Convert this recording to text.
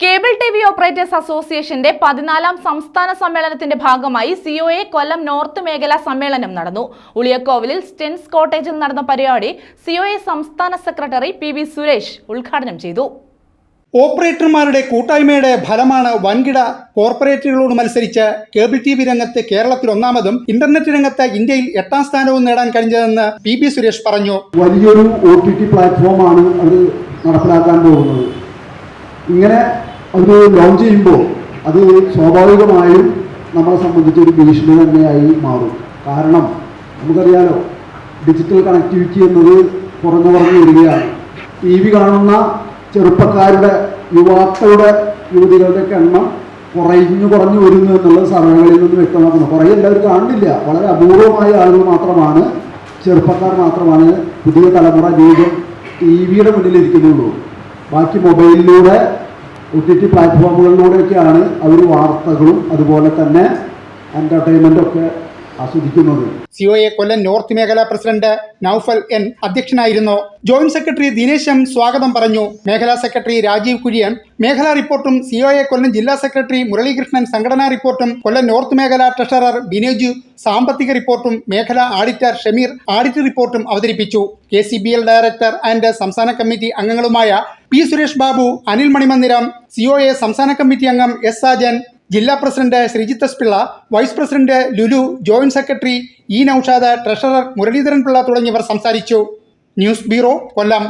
Cable T V operators അസോസിയേഷന്റെ പതിനാലാം സംസ്ഥാന സമ്മേളനത്തിന്റെ ഭാഗമായി സിഒഎ കൊല്ലം നോർത്ത് മേഖലാ സമ്മേളനം നടന്നു. ഉളിയക്കോവിലിൽ സ്റ്റെൻസ് കോട്ടേജിൽ നടന്ന പരിപാടി സിഒഎ സംസ്ഥാന സെക്രട്ടറി പി വി സുരേഷ് ഉദ്ഘാടനം ചെയ്തു. ഓപ്പറേറ്റർമാരുടെ കൂട്ടായ്മയുടെ ഫലമാണ് വൻകിട കോർപ്പറേറ്റുകളോട് മത്സരിച്ച് കേബിൾ ടി വി രംഗത്ത് കേരളത്തിൽ ഒന്നാമതും ഇന്റർനെറ്റ് രംഗത്ത് ഇന്ത്യയിൽ എട്ടാം സ്ഥാനവും നേടാൻ കഴിഞ്ഞതെന്ന് പി ബി സുരേഷ് പറഞ്ഞു. വലിയൊരു ഒ ടി ടി പ്ലാറ്റ്ഫോമാണ് അവർ നടപ്പിലാക്കാൻ പോകുന്നത്. ഇങ്ങനെ അവർ ലോഞ്ച് ചെയ്യുമ്പോൾ അത് സ്വാഭാവികമായും നമ്മളെ സംബന്ധിച്ച് ഒരു ഭീഷണി തന്നെയായി മാറും. കാരണം നമുക്കറിയാലോ ഡിജിറ്റൽ കണക്ടിവിറ്റി എന്നത് കുറഞ്ഞു കുറഞ്ഞു വരികയാണ്. ടി വി കാണുന്ന ചെറുപ്പക്കാരുടെ യുവാക്കളുടെ യുവതികളുടെയൊക്കെ എണ്ണം കുറഞ്ഞു കുറഞ്ഞു വരുന്നു എന്നുള്ളത് സർവേകളിൽ നിന്ന് വ്യക്തമാക്കുന്നു. കുറേ എല്ലാവരും കാണുന്നില്ല. വളരെ അപൂർവമായ ആളുകൾ മാത്രമാണ് ചെറുപ്പക്കാർ മാത്രമാണ് പുതിയ തലമുറ ജീവിതം ടി വിയുടെ മുന്നിൽ ഇരിക്കുന്നുള്ളൂ. ബാക്കി മൊബൈലിലൂടെ ഒ ടി ടി പ്ലാറ്റ്ഫോമുകളിലൂടെയൊക്കെയാണ് അവർ വാർത്തകളും അതുപോലെ തന്നെ എന്റർടൈൻമെന്റും ഒക്കെ ആസ്വദിക്കുന്നത്. സിഒഎ കൊല്ലം നോർത്ത് മേഖലാ പ്രസിഡന്റ് നൌഫൽ എൻ അധ്യക്ഷനായിരുന്നു. ജോയിന്റ് സെക്രട്ടറി ദിനേശ് എം സ്വാഗതം പറഞ്ഞു. മേഖലാ സെക്രട്ടറി രാജീവ് കുര്യൻ മേഖലാ റിപ്പോർട്ടും സിഒഎ കൊല്ലം ജില്ലാ സെക്രട്ടറി മുരളീകൃഷ്ണൻ സംഘടനാ റിപ്പോർട്ടും കൊല്ലം നോർത്ത് മേഖല ട്രഷറർ ബിനേജു സാമ്പത്തിക റിപ്പോർട്ടും മേഖലാ ഓഡിറ്റർ ഷമീർ ആഡിറ്റ് റിപ്പോർട്ടും അവതരിപ്പിച്ചു. K C B L director and സംസ്ഥാന കമ്മിറ്റി അംഗങ്ങളുമായ പി സുരേഷ് ബാബു അനിൽ മണിമന്ദിരം സിഒഎ സംസ്ഥാന കമ്മിറ്റി അംഗം എസ് സാജൻ ജില്ലാ president Sreejith S Pillai vice president Lulu joint secretary E Noushad treasurer Muralidharan Pillai തുടങ്ങിയവർ സംസാരിച്ചു. News bureau Kollam.